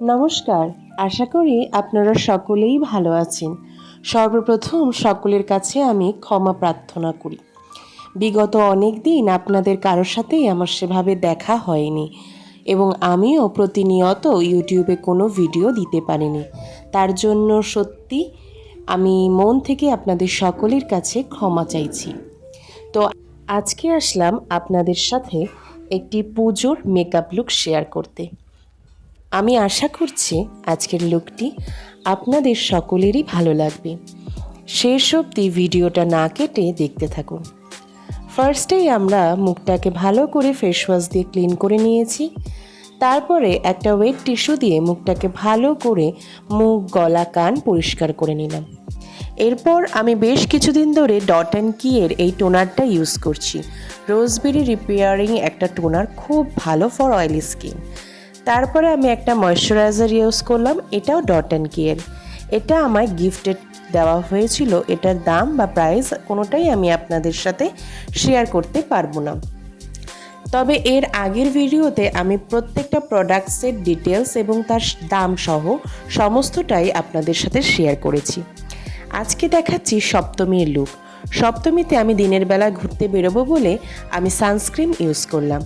নমস্কার, আশা করি আপনারা সকলেই ভালো আছেন। সর্বপ্রথম সকলের কাছে আমি ক্ষমা প্রার্থনা করি। বিগত অনেক দিন আপনাদের কারোর সাথেই আমার সেভাবে দেখা হয়নি এবং আমিও প্রতিনিয়ত ইউটিউবে কোনো ভিডিও দিতে পারিনি। তার জন্য সত্যি আমি মন থেকে আপনাদের সকলের কাছে ক্ষমা চাইছি। তো আজকে আসলাম আপনাদের সাথে একটি পুজোর মেকআপ লুক শেয়ার করতে। আমি আশা করছি আজকের লুকটি আপনাদের সকলেরই ভালো লাগবে। শেষ অবধি ভিডিওটা না কেটে দেখতে থাকুন। ফার্স্টেই আমরা মুখটাকে ভালো করে ফেস ওয়াশ দিয়ে ক্লিন করে নিয়েছি। তারপরে একটা ওয়েট টিস্যু দিয়ে মুখটাকে ভালো করে মুখ, গলা, কান পরিষ্কার করে নিলাম। এরপর আমি বেশ কিছুদিন ধরে ডট অ্যান্ড কিয়ের এই টোনারটা ইউজ করছি। রোজবেরি রিপেয়ারিং একটা টোনার খুব ভালো ফর অয়েলি স্কিন তারপরে আমি একটা ময়শ্চারাইজার ইউজ করলাম, এটাও ডট অ্যান্ড কিয়ের এটা আমায় গিফটেড দেওয়া হয়েছিল, এটার দাম বা প্রাইস কোনোটাই আমি আপনাদের সাথে শেয়ার করতে পারব না। তবে এর আগের ভিডিওতে আমি প্রত্যেকটা প্রোডাক্টসের ডিটেলস এবং তার দাম সহ সমস্তটাই আপনাদের সাথে শেয়ার করেছি। আজকে দেখাচ্ছি সপ্তমীর লুক সপ্তমীতে আমি দিনের বেলা ঘুরতে বেরোবো বলে আমি সানস্ক্রিন ইউজ করলাম।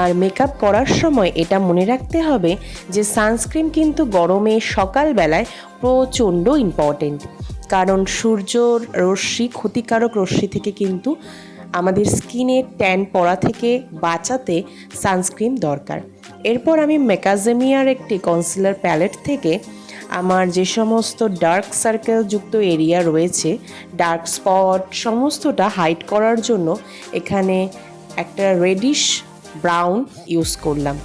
আর মেকআপ করার সময় এটা মনে রাখতে হবে যে সানস্ক্রিন কিন্তু গরমে সকালবেলায় প্রচণ্ড ইম্পর্টেন্ট কারণ সূর্যর রশ্মি ক্ষতিকারক রশ্মি থেকে কিন্তু আমাদের স্কিনের ট্যান পড়া থেকে বাঁচাতে সানস্ক্রিন দরকার। এরপর আমি মেকাজেমিয়ার একটি কনসিলার প্যালেট থেকে আমার যে সমস্ত ডার্ক সার্কেল যুক্ত এরিয়া রয়েছে ডার্ক স্পট সমস্তটা হাইড করার জন্য এখানে একটা রেডিশ ব্রাউন ইউজ করলাম,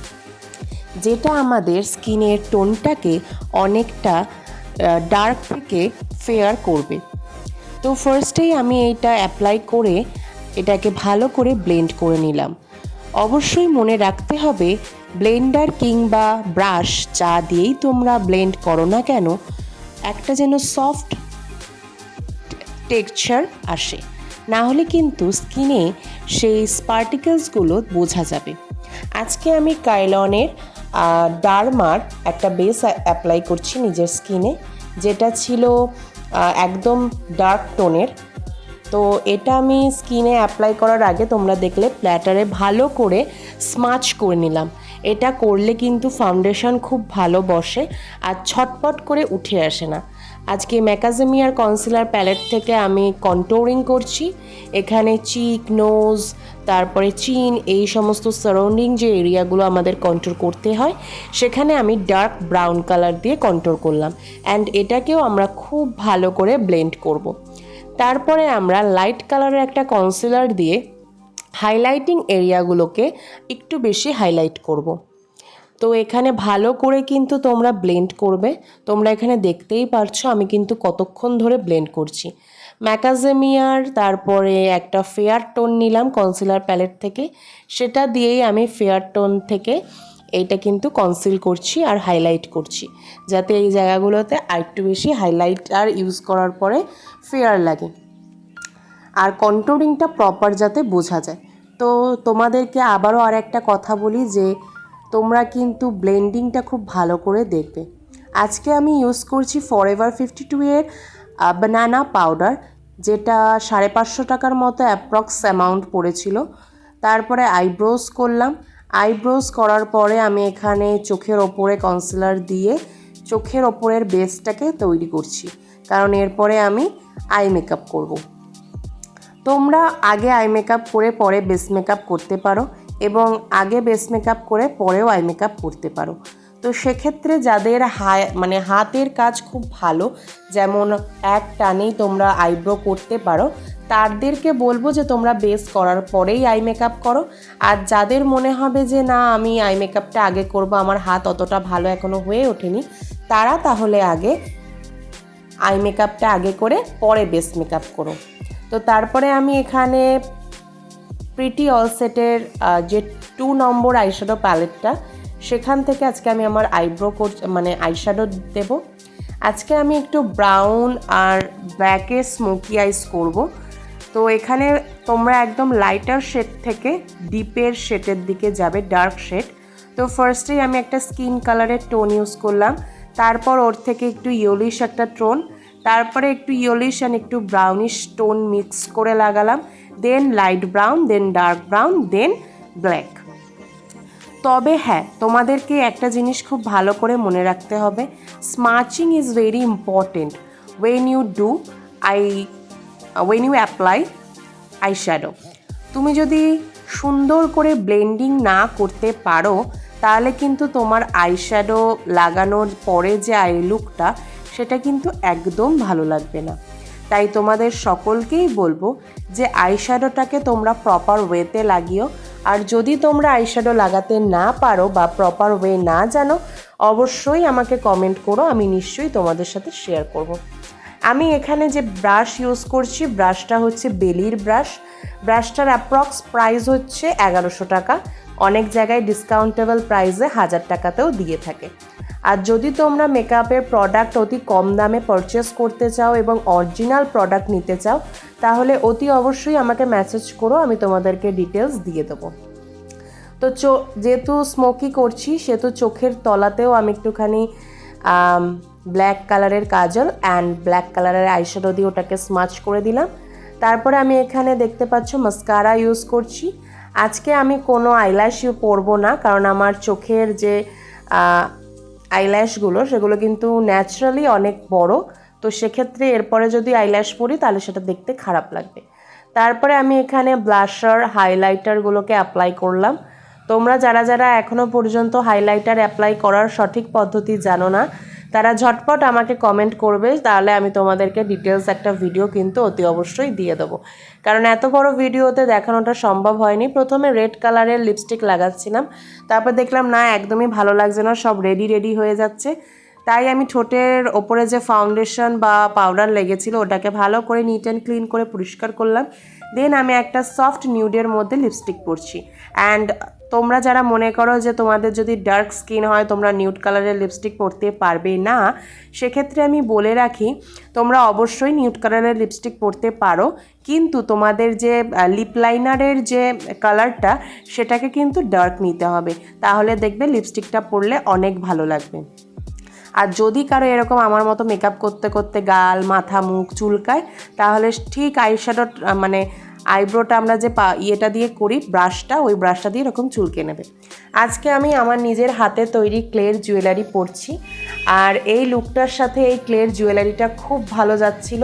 যেটা আমাদের স্কিনের টোনটাকে অনেকটা ডার্ক থেকে ফেয়ার করবে। তো ফার্স্টেই আমি এইটা অ্যাপ্লাই করে এটাকে ভালো করে ব্লেন্ড করে নিলাম। অবশ্যই মনে রাখতে হবে ব্লেন্ডার কিংবা ব্রাশ যা দিয়েই তোমরা ব্লেন্ড করো না কেন, একটা যেন সফট টেক্সচার আসে। না হলে কিন্তু স্কিনে সেই স্পার্টিকেলসগুলো বোঝা যাবে। আজকে আমি কাইলনের ডারমার একটা বেস অ্যাপ্লাই করছি নিজের স্কিনে, যেটা ছিল একদম ডার্ক টোনের। তো এটা আমি স্কিনে অ্যাপ্লাই করার আগে তোমরা দেখলে প্ল্যাটারে ভালো করে স্মাচ করে নিলাম। এটা করলে কিন্তু ফাউন্ডেশন খুব ভালো বসে আর ছটপট করে উঠে আসে না। আজকে ম্যাকাজেমিয়ার কনসিলার প্যালেট থেকে আমি কন্টোরিং করছি। এখানে চিক নোজ তারপরে চিন এই সমস্ত সারাউন্ডিং যে এরিয়াগুলো আমাদের কন্ট্রোল করতে হয়, সেখানে আমি ডার্ক ব্রাউন কালার দিয়ে কন্ট্রোল করলাম। অ্যান্ড এটাকেও আমরা খুব ভালো করে ব্লেন্ড করব। তারপরে আমরা লাইট কালারের একটা কনসিলার দিয়ে হাইলাইটিং এরিয়াগুলোকে একটু বেশি হাইলাইট করব। তো এখানে ভালো করে কিন্তু তোমরা ব্লেন্ড করবে। তোমরা এখানে দেখতেই পারছ আমি কিন্তু কতক্ষণ ধরে ব্লেন্ড করছি। ম্যাকাজেমিয়ার তারপরে একটা ফেয়ার টোন নিলাম কনসিলার প্যালেট থেকে। সেটা দিয়েই আমি ফেয়ার টোন থেকে এইটা কিন্তু কনসিল করছি আর হাইলাইট করছি। যাতে এই জায়গাগুলোতে আরেকটু বেশি হাইলাইট আর ইউজ করার পরে ফেয়ার লাগে। আর কন্ট্রোলিংটা প্রপার যাতে বোঝা যায়। তো তোমাদেরকে আবারও আর একটা কথা বলি যে, তোমরা কিন্তু ব্লেন্ডিংটা খুব ভালো করে দেখবে। আজকে আমি ইউজ করছি ফরএভার ফিফটি টু এর বানানা পাউডার যেটা সাড়ে পাঁচশো টাকার মতো অ্যাপ্রক্স অ্যামাউন্ট পড়েছিল। তারপরে আইব্রোজ করলাম। আইব্রোজ করার পরে আমি এখানে চোখের ওপরে কনসিলার দিয়ে চোখের ওপরের বেসটাকে তৈরি করছি। কারণ এরপরে আমি আই মেকআপ করব। তোমরা আগে আই মেকআপ করে পরে বেস মেকআপ করতে পারো এবং আগে বেস মেকআপ করে পরেও আই মেকআপ করতে পারো। তো সেক্ষেত্রে যাদের হায় মানে হাতের কাজ খুব ভালো, যেমন এক টানেই তোমরা আইব্রো করতে পারো, তাদেরকে বলব যে তোমরা বেস করার পরেই আই মেকআপ করো। আর যাদের মনে হবে যে না, আমি আই মেকআপটা আগে করব, আমার হাত অতটা ভালো এখনও হয়ে ওঠেনি, তারা তাহলে আগে আই মেকআপটা আগে করে পরে বেস মেকআপ করো। তো তারপরে আমি এখানে প্রিটি অল সেটের যে টু নম্বর আইশ্যাডো প্যালেটটা সেখান থেকে আজকে আমি আমার আইব্রো কর মানে আইশ্যাডো দেব। আজকে আমি একটু ব্রাউন আর ব্ল্যাকে স্মোকি আইস করব। তো এখানে তোমরা একদম লাইটার শেড থেকে ডিপের শেডের দিকে যাবে ডার্ক শেড তো ফার্স্টেই আমি একটা স্কিন কালারের টোন ইউজ করলাম। তারপর ওর থেকে একটু ইয়োলিশ একটা টোন তারপরে একটু ইয়োলিশ অ্যান্ড একটু ব্রাউনিশ টোন মিক্স করে লাগালাম then light brown then dark brown then black তবে হ্যাঁ তোমাদেরকে একটা জিনিস খুব ভালো করে মনে রাখতে হবে smudging is very important when you do eye when you apply eye shadow তুমি যদি সুন্দর করে ব্লেন্ডিং না করতে পারো, তাহলে কিন্তু তোমার আই শ্যাডো লাগানোর পরে যে আই লুকটা সেটা কিন্তু একদম ভালো লাগবে না। তাই তোমাদের সকলকেই বলব যে আইশ্যাডোটাকে তোমরা প্রপার ওয়েতে লাগিও। আর যদি তোমরা আইশ্যাডো লাগাতে না পারো বা প্রপার ওয়ে না জানো, অবশ্যই আমাকে কমেন্ট করো, আমি নিশ্চয়ই তোমাদের সাথে শেয়ার করব। আমি এখানে যে ব্রাশ ইউজ করছি ব্রাশটা হচ্ছে বেলির ব্রাশ ব্রাশটার অ্যাপ্রক্স প্রাইস হচ্ছে এগারোশো টাকা। অনেক জায়গায় ডিসকাউন্টেবল প্রাইসে হাজার টাকাতেও দিয়ে থাকে। আর যদি তোমরা মেকআপের প্রোডাক্ট অতি কম দামে পারচেস করতে চাও এবং অরিজিনাল প্রোডাক্ট নিতে চাও, তাহলে অতি অবশ্যই আমাকে মেসেজ করো, আমি তোমাদেরকে ডিটেলস দিয়ে দেবো। তো চো, যেহেতু স্মোকি করছি, সেহেতু চোখের তলাতেও আমি একটুখানি ব্ল্যাক কালারের কাজল অ্যান্ড ব্ল্যাক কালারের আইশ্যাডো দিয়ে ওটাকে স্মাচ করে দিলাম। তারপরে আমি এখানে দেখতে পাচ্ছ মাস্কারা ইউজ করছি। আজকে আমি কোনো আইল্যাশ ইউ পরবো না, কারণ আমার চোখের যে আইল্যাশগুলো সেগুলো কিন্তু ন্যাচারালি অনেক বড়। তো সেক্ষেত্রে এরপরে যদি আইল্যাশ পরি, তাহলে সেটা দেখতে খারাপ লাগবে। তারপরে আমি এখানে ব্লাশার হাইলাইটারগুলোকে অ্যাপ্লাই করলাম। তোমরা যারা যারা এখনও পর্যন্ত হাইলাইটার অ্যাপ্লাই করার সঠিক পদ্ধতি জানো না তারা ঝটপট আমাকে কমেন্ট করবে, তাহলে আমি তোমাদেরকে ডিটেলস একটা ভিডিও কিন্তু অতি অবশ্যই দিয়ে দেবো। কারণ এত বড় ভিডিওতে দেখানোটা সম্ভব হয়নি। প্রথমে রেড কালারের লিপস্টিক লাগাচ্ছিলাম। তারপর দেখলাম, না, একদমই ভালো লাগছে না, সব রেডি রেডি হয়ে যাচ্ছে। তাই আমি ঠোঁটের ওপরে যে ফাউন্ডেশন বা পাউডার লেগেছিল, ওটাকে ভালো করে নিট অ্যান্ড ক্লিন করে পরিষ্কার করলাম। দেন আমি একটা সফট নিউডের মধ্যে লিপস্টিক পরছি। অ্যান্ড তোমরা যারা মনে করো যে তোমাদের যদি ডার্ক স্কিন হয়, তোমরা নিউড কালারের লিপস্টিক পরতে পারবে না, সেক্ষেত্রে আমি বলে রাখি, তোমরা অবশ্যই নিউড কালারের লিপস্টিক পরতে পারো, কিন্তু তোমাদের যে লিপ লাইনারের যে কালারটা সেটাকে কিন্তু ডার্ক নিতে হবে। তাহলে দেখবে লিপস্টিকটা পরলে অনেক ভালো লাগবে। আর যদি কারও এরকম আমার মতো মেকআপ করতে করতে গাল, মাথা, মুখ চুলকায়, তাহলে ঠিক আইশ্যাডো মানে আইব্রোটা আমরা যে পা, ইয়েটা দিয়ে করি, ব্রাশটা, ওই ব্রাশটা দিয়ে এরকম চুলকে নেবে আজকে আমি আমার নিজের হাতে তৈরি ক্লের জুয়েলারি পরছি, আর এই লুকটার সাথে এই ক্লের জুয়েলারিটা খুব ভালো যাচ্ছিল।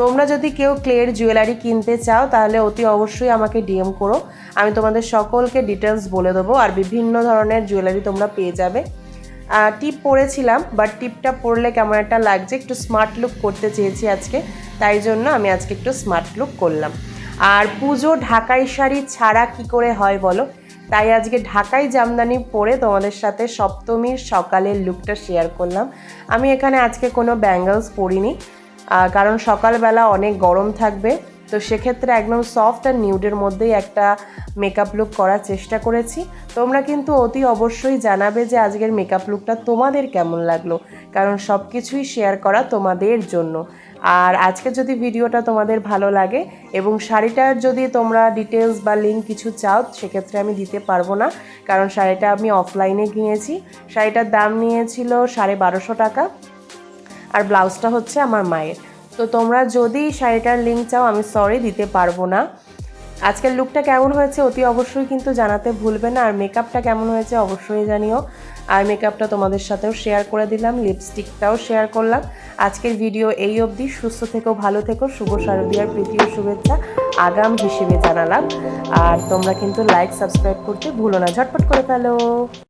তোমরা যদি কেউ ক্লের জুয়েলারি কিনতে চাও, তাহলে অতি অবশ্যই আমাকে ডিএম করো। আমি তোমাদের সকলকে ডিটেলস বলে দেবো, আর বিভিন্ন ধরনের জুয়েলারি তোমরা পেয়ে যাবে। টিপ পরেছিলাম, বাট টিপটা পরলে কেমন একটা লাগছে, একটু স্মার্ট লুক করতে চেয়েছি আজকে, তাই জন্য আমি আজকে একটু স্মার্ট লুক করলাম। আর পুজো ঢাকাই শাড়ি ছাড়া কি করে হয় বলো? তাই আজকে ঢাকাই জামদানি পরে তোমাদের সাথে সপ্তমীর সকালের লুকটা শেয়ার করলাম। আমি এখানে আজকে কোনো ব্যাঙ্গলস পরিনি কারণ সকালবেলা অনেক গরম থাকবে, তো সেক্ষেত্রে একদম সফট আর নিউডের মধ্যেই একটা মেকআপ লুক করার চেষ্টা করেছি। তোমরা কিন্তু অতি অবশ্যই জানাবে যে আজকের মেকআপ লুকটা তোমাদের কেমন লাগল, কারণ সব কিছুই শেয়ার করা তোমাদের জন্য। আর আজকে যদি ভিডিওটা তোমাদের ভালো লাগে এবং শাড়িটার যদি তোমরা ডিটেলস বা লিঙ্ক কিছু চাও, সেক্ষেত্রে আমি দিতে পারব না, কারণ শাড়িটা আমি অফলাইনে কিনেছি। শাড়িটার দাম নিয়েছিল সাড়ে বারোশো টাকা আর ব্লাউজটা হচ্ছে আমার মায়ের। তো তোমরা যদি শাড়িটার লিঙ্ক চাও, আমি সরি দিতে পারব না। আজকের লুকটা কেমন হয়েছে অতি অবশ্যই কিন্তু জানাতে ভুলবে না। আর মেকআপটা কেমন হয়েছে অবশ্যই জানিও। আর মেকআপটা তোমাদের সাথেও শেয়ার করে দিলাম লিপস্টিকটাও শেয়ার করলাম। আজকের ভিডিও এই অবধি। সুস্থ থেকো, ভালো থেকো। শুভ শারদীয়ার প্রীতি ও শুভেচ্ছা আগাম হিসেবে জানালাম। আর তোমরা কিন্তু লাইক সাবস্ক্রাইব করতে ভুলো না। ঝটপট করে ফেলো।